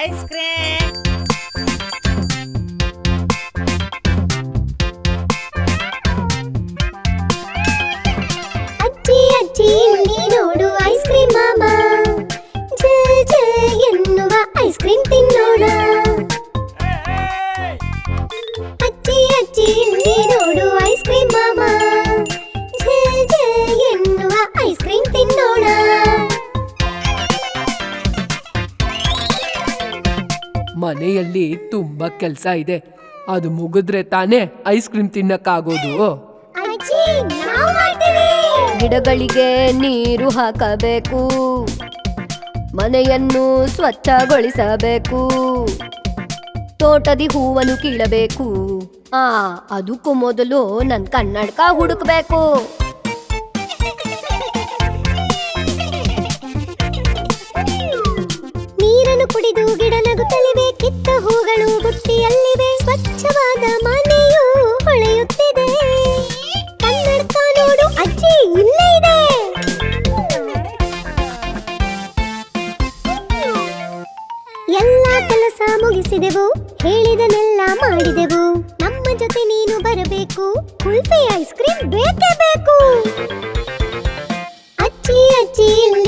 Ice cream ಅಜ್ಜಿ ಅಜ್ಜಿ ಇಲ್ಲಿ ನೋಡು ಐಸ್ ಕ್ರೀಮ್ ಮಾಮ ಜಲ್ ಜಲ್ ಎನ್ನುವ ಐಸ್ ಕ್ರೀಮ್ ಮನೆಯಲ್ಲಿ ತುಂಬಾ ಕೆಲಸ ಇದೆ. ಅದು ಮುಗಿದ್ರೆ ತಾನೇ ಐಸ್ ಕ್ರೀಮ್ ತಿನ್ನಕ್ಕಾಗೋದು. ಅಜ್ಜಿ ನಾವು ಮಾಡ್ತೀವಿ. ಗಿಡಗಳಿಗೆ ನೀರು ಹಾಕಬೇಕು. ಮನೆಯನ್ನು ಸ್ವಚ್ಛಗೊಳಿಸಬೇಕು. ತೋಟದಿ ಹೂವನ್ನು ಕೀಳಬೇಕು. ಆ ಅದಕ್ಕೂ ಮೊದಲು ನನ್ನ ಕನ್ನಡಕ ಹುಡುಕ್ಬೇಕು. ಎಲ್ಲ ಕೆಲಸ ಮುಗಿಸಿದೆವು, ಹೇಳಿದನೆಲ್ಲ ಮಾಡಿದೆವು. ನಮ್ಮ ಜೊತೆ ನೀನು ಬರಬೇಕು, ಕುಲ್ಫಿ ಐಸ್ ಕ್ರೀಮ್ ಬೇಕೇ ಬೇಕು. ಅಜ್ಜಿ ಅಜ್ಜಿ ಇಲ್ಲಿ